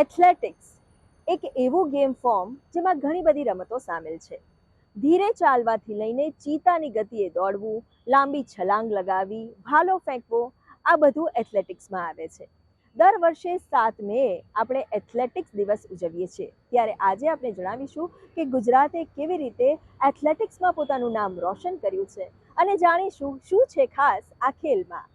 Athletics એક એવું game form જેમાં ઘણી બધી રમતો સામેલ છે. ધીરે ચાલવાથી લઈને ચીતાની ગતિએ દોડવું, લાંબી છલાંગ લગાવી, ભાલો ફેંકવો, આ બધું એથ્લેટિક્સમાં આવે છે. દર વર્ષે સાત મે આપણે એથ્લેટિક્સ દિવસ ઉજવીએ છીએ. ત્યારે આજે આપણે જણાવીશું કે ગુજરાતે કેવી રીતે એથ્લેટિક્સમાં પોતાનું નામ રોશન કર્યું છે અને જાણીશું શું છે ખાસ આ ખેલમાં.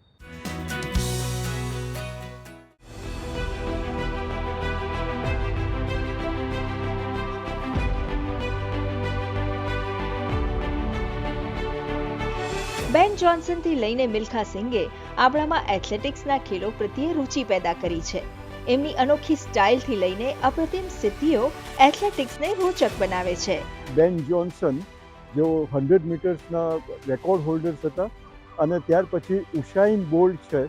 બેન જોન્સનથી લઈને મિલ્ખા સિંગે આપણામાં એથ્લેટિક્સના ખેલો પ્રત્યે રુચિ પેદા કરી છે. એમની અનોખી સ્ટાઇલથી લઈને અપ્રતિમ સિદ્ધિઓ એથ્લેટિક્સને રોચક બનાવે છે. બેન જોન્સન જેઓ હંડ્રેડ મીટર્સના રેકોર્ડ હોલ્ડર્સ હતા અને ત્યાર પછી ઉશાઇન બોલ્ટ છે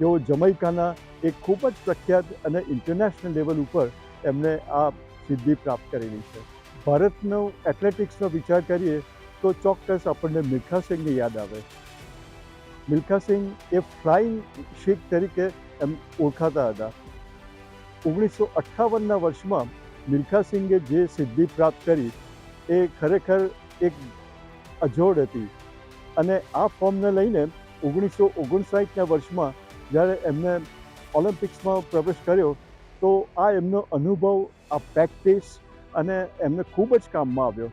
જેઓ જમૈકાના એક ખૂબ જ પ્રખ્યાત અને ઇન્ટરનેશનલ લેવલ ઉપર એમને આ સિદ્ધિ પ્રાપ્ત કરેલી છે. ભારતનો એથ્લેટિક્સનો વિચાર કરીએ તો ચોક્કસ આપણને મિલ્ખા સિંહની યાદ આવે. મિલ્ખા સિંહ એ ફ્લાઇંગ શીખ તરીકે એમ ઓળખાતા હતા. ઓગણીસો અઠ્ઠાવનના વર્ષમાં મિલ્ખા સિંઘે જે સિદ્ધિ પ્રાપ્ત કરી, એ ખરેખર એક અજોડ હતી. અને આ ફોર્મને લઈને ઓગણીસો ઓગણસાઠના વર્ષમાં જ્યારે એમને ઓલિમ્પિક્સમાં પ્રવેશ કર્યો, તો આ એમનો અનુભવ, આ પ્રેક્ટિસ અને એમને ખૂબ જ કામમાં આવ્યો.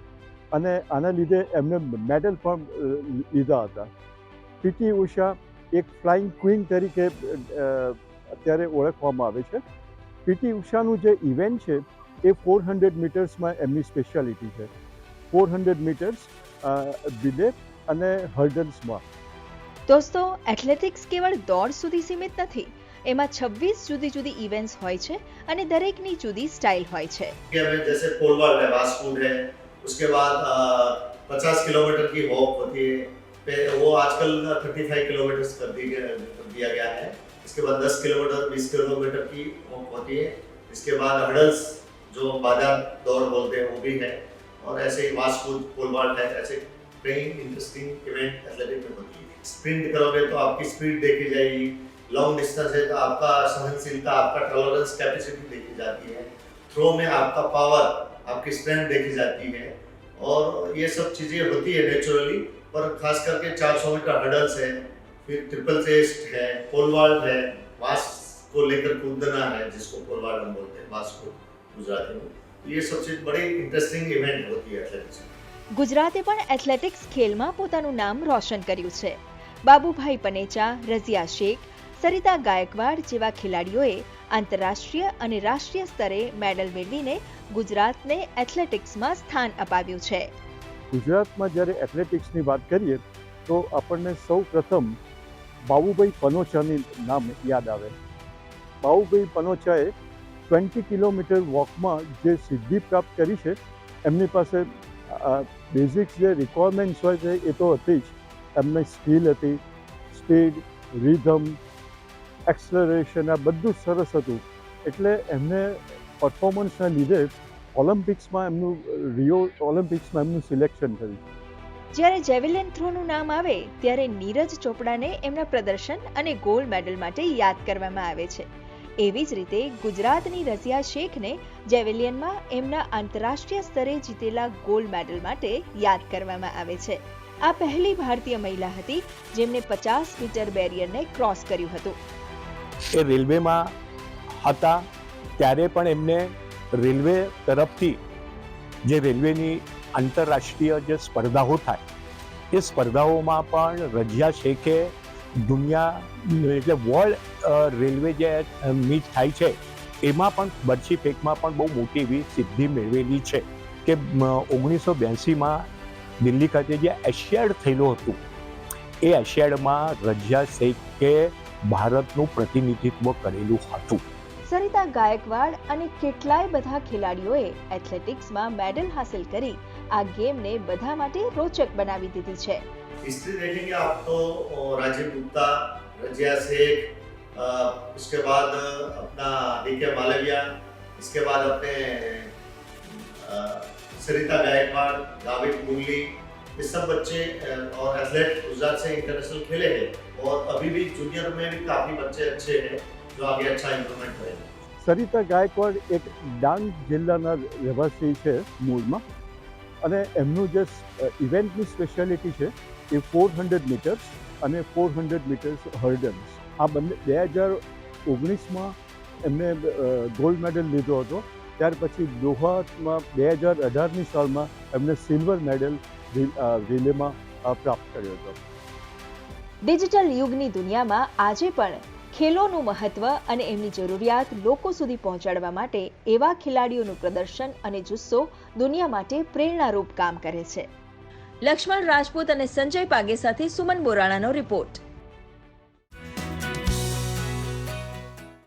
અને આના લીધે એમને મેડલ પણ લીધા હતા પીટી ઉષા એક ફ્લાઇંગ ક્વીન તરીકે અત્યારે ઓળખવામાં આવે છે પીટી ઉષાનું જે ઇવેન્ટ છે એ ફોર હંડ્રેડ મીટર્સમાં એમની સ્પેશિયાલિટી છે ફોર હંડ્રેડ મીટર્સ બિલે અને હર્ડલ્સમાં દોસ્તો એથ્લેટિક્સ કેવળ દોડ સુધી સીમિત નથી. એમાં 26 જુદી જુદી ઇવેન્ટ્સ હોય છે અને દરેકની જુદી સ્ટાઇલ હોય છે. કે જેસે પોલવાલ્ટ है વાસ્કૂડ है उसके बाद पचास किलोमीटर की वॉक होती है। वो आजकल थर्टी फाइव किलोमीटर कर दी कर दिया गया है। इसके बाद दस किलोमीटर, बीस किलोमीटर की वॉक होती है। इसके बाद हडल्स जो बाज़ार दौड़ बोलते हैं, वो भी है। और ऐसे ही वास्कूड पोल है, ऐसे कई इंटरेस्टिंग इवेंट एथलेटिक में होती है। स्प्रिंट करोगे तो आपकी स्पीड देखी जाएगी। लॉन्ग डिस्टेंस है तो आपका सहनशीलता, आपका टॉलरेंस कैपेसिटी देखी जाती है। थ्रो में आपका पावर आपकी स्ट्रेंथ देखी जाती है और ये सब चीज़ें होती है नेचुरली पर खास करके 400 मीटर हडल्स है फिर ट्रिपल चेस्ट है पोल वॉल्ट है वास को लेकर कूदना है जिसको पोल वॉल्ट हम बोलते हैं वास को गुजराती में तो ये सब चीज़ बड़ी इंटरेस्टिंग इवेंट होती है एथलेटिक्स में ગુજરાતે પણ એથ્લેટિક્સ ખેલમાં પોતાનું નામ રોશન કર્યું છે બાબુભાઈ પનેચા રઝિયા શેખ સરિતા ગાયકવાડ જેવા ખેલાડીઓએ આંતરરાષ્ટ્રીય અને રાષ્ટ્રીય સ્તરે મેડલ મેળવીને ગુજરાતને એથ્લેટિક્સમાં સ્થાન અપાવ્યું છે. ગુજરાતમાં જ્યારે એથ્લેટિક્સની વાત કરીએ, તો આપણને સૌ પ્રથમ બાબુભાઈ પનોચાની નામ યાદ આવે. બાબુભાઈ પનોચાએ ટ્વેન્ટી કિલોમીટર વોકમાં જે સિદ્ધિ પ્રાપ્ત કરી છે, એમની પાસે બેઝિક જે રિક્વાયરમેન્ટ્સ હોય છે, એ તો હતી જ. એમની સ્કિલ હતી, સ્પીડ, રિધમ એક્સલરેશન આ બધું સરસ હતું. એટલે એમને પરફોર્મન્સના લીધે ઓલિમ્પિક્સમાં એમનું રિયો ઓલિમ્પિક્સમાં એમનું સિલેક્શન થયું. જ્યારે જેવેલિન થ્રોનું નામ આવે, ત્યારે નીરજ ચોપડાને એમના પ્રદર્શન અને ગોલ્ડ મેડલ માટે યાદ કરવામાં આવે છે. એવી જ રીતે ગુજરાતની રઝિયા શેખને જેવેલિયનમાં એમના આંતરરાષ્ટ્રીય સ્તરે જીતેલા ગોલ્ડ મેડલ માટે યાદ કરવામાં આવે છે. આ પહેલી ભારતીય મહિલા હતી, જેમણે પચાસ મીટર બેરિયરને ક્રોસ કર્યું હતું. એ રેલવેમાં હતા, ત્યારે પણ એમને રેલવે તરફથી જે રેલવેની આંતરરાષ્ટ્રીય જે સ્પર્ધાઓ થાય, એ સ્પર્ધાઓમાં પણ રજિયા શેખે દુનિયા, એટલે વર્લ્ડ રેલવે જે મીટ થાય છે, એમાં પણ બરછી ફેંકમાં પણ બહુ મોટી એવી સિદ્ધિ મેળવેલી છે કે ઓગણીસો બ્યાસીમાં દિલ્હી ખાતે જે એશિયાડ થયેલું હતું, એ એશિયાડમાં રજિયા શેખે ભારતનું પ્રતિનિધિત્વ કરેલું હતું સરિતા ગાયકવાડ અને કેટલાય બધા ખેલાડીઓએ એથ્લેટિક્સમાં મેડલ હાંસલ કરી આ ગેમને બધા માટે રોચક બનાવી દીધી છે हिस्ट्री देखेंगे आप तो अ, राजीव गुप्ता रजिया शेख अ, उसके बाद अपना डी के मालविया इसके बाद अपने अ, सरिता गायकवाड़ दाविद मुरली ये सब बच्चे अ, और एथलेट गुजरात से इंटरनेशनल खेले हैं और अभी भी जूनियर में भी काफ़ी बच्चे अच्छे हैं जो आगे अच्छा इम्प्रूवमेंट करेंगे સરિતા ગાયકવાડ એક ડાંગ જિલ્લાના રહેવાસી છે મૂળમાં અને એમનું જે ઇવેન્ટની સ્પેશિયાલિટી છે એ ફોર હંડ્રેડ મીટર્સ અને ફોર હંડ્રેડ મીટર્સ હર્ડન્સ આ બંને બે હજાર ઓગણીસમાં એમને ગોલ્ડ મેડલ લીધો હતો ત્યાર પછી દોહામાં બે હજાર અઢારની સાલમાં એમને સિલ્વર મેડલ રિલેમાં પ્રાપ્ત કર્યો હતો. ડિજિટલ યુગની દુનિયામાં આજે પણ ખેલોનું મહત્વ અને એમની જરૂરિયાત લોકો સુધી પહોંચાડવા માટે એવા ખેલાડીઓનું પ્રદર્શન અને જુસ્સો દુનિયા માટે પ્રેરણારૂપ કામ કરે છે. લક્ષ્મણ રાજપૂત અને સંજય પાગે સાથે સુમન બોરાણાનો રિપોર્ટ.